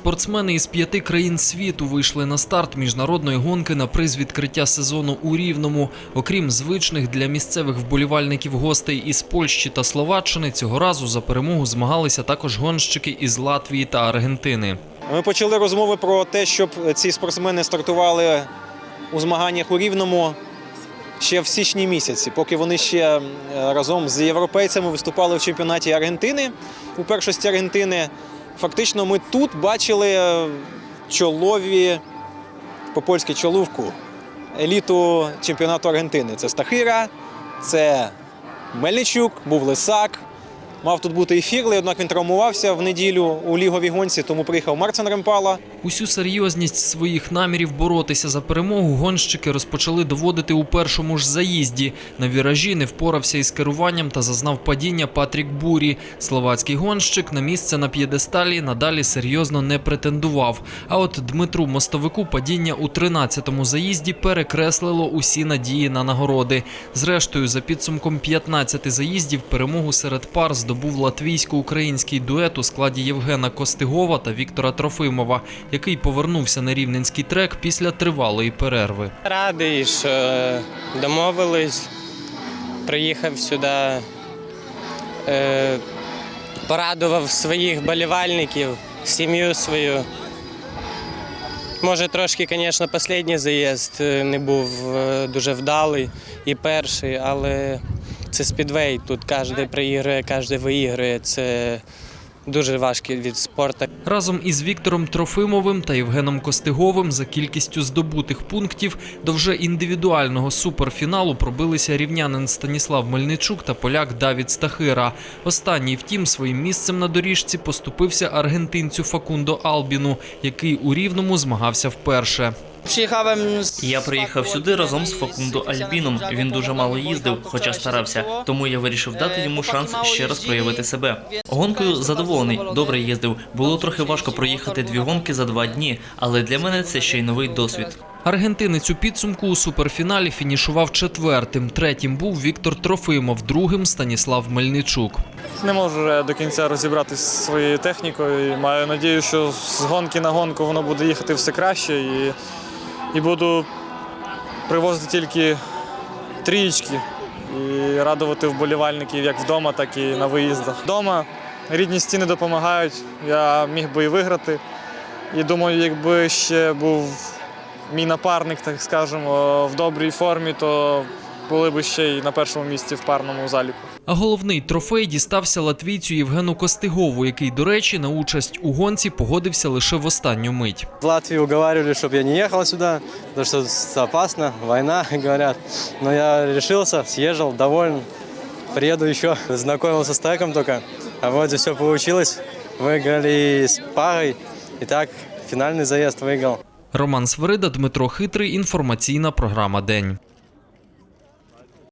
Спортсмени із п'яти країн світу вийшли на старт міжнародної гонки на приз відкриття сезону у Рівному. Окрім звичних для місцевих вболівальників гостей із Польщі та Словаччини, цього разу за перемогу змагалися також гонщики із Латвії та Аргентини. Ми почали розмови про те, щоб ці спортсмени стартували у змаганнях у Рівному ще в січні місяці, поки вони ще е, разом з європейцями виступали в чемпіонаті Аргентини у першості Аргентини. Фактично, ми тут бачили е, чолові по-польськи чоловку, еліту чемпіонату Аргентини. Це Стахира, це Мельничук, був Лисак. Мав тут бути і Фірлей, однак він травмувався в неділю у ліговій гонці, тому приїхав Марцин Ремпала. Усю серйозність своїх намірів боротися за перемогу гонщики розпочали доводити у першому ж заїзді. На віражі не впорався із керуванням та зазнав падіння Патрік Бурі. Словацький гонщик на місце на п'єдесталі надалі серйозно не претендував. А от Дмитру Мостовику падіння у 13-му заїзді перекреслило усі надії на нагороди. Зрештою, за підсумком 15 заїздів перемогу серед пар здобув латвійсько-український дует у складі Євгена Костигова та Віктора Трофимова, який повернувся на рівненський трек після тривалої перерви. Радий, що домовились, приїхав сюди, е, порадував своїх болівальників, сім'ю свою. Може, трошки, звісно, останній заїзд е, не був е, дуже вдалий і перший, але це спідвей. Тут кожен приігрує, кожен виігрує. Це дуже важкий від спорту. Разом із Віктором Трофимовим та Євгеном Костиговим за кількістю здобутих пунктів до вже індивідуального суперфіналу пробилися рівнянин Станіслав Мельничук та поляк Давід Стахира. Останній, втім, своїм місцем на доріжці поступився аргентинцю Факундо Албіну, який у рівному змагався вперше. Я приїхав сюди разом з Факундо Альбіном. Він дуже мало їздив, хоча старався. Тому я вирішив дати йому шанс ще раз проявити себе. Гонкою задоволений, добре їздив. Було трохи важко проїхати дві гонки за два дні, але для мене це ще й новий досвід. Аргентинець у підсумку у суперфіналі фінішував четвертим. Третім був Віктор Трофимов, другим Станіслав Мельничук. Не можу до кінця розібратися зі своєю технікою. Маю надію, що з гонки на гонку воно буде їхати все краще. І, і буду привозити тільки трієчки і радувати вболівальників як вдома, так і на виїздах. Вдома рідні стіни допомагають. Я міг би і виграти. І думаю, якби ще був мій напарник, так скажемо, в добрій формі, то були б ще й на першому місці в парному заліку. А головний трофей дістався латвійцю Євгену Костигову, який, до речі, на участь у гонці погодився лише в останню мить. В Латвии уговаривали, чтобы я не ехал сюда, потому что это опасно, война, говорят. Но я решился, съезжал, доволен. Приеду еще, знакомился с треком только, а вроде все получилось. Выиграли с парой, и так финальный заезд выиграл. Роман Свирида, Дмитро Хитрий. Інформаційна програма День.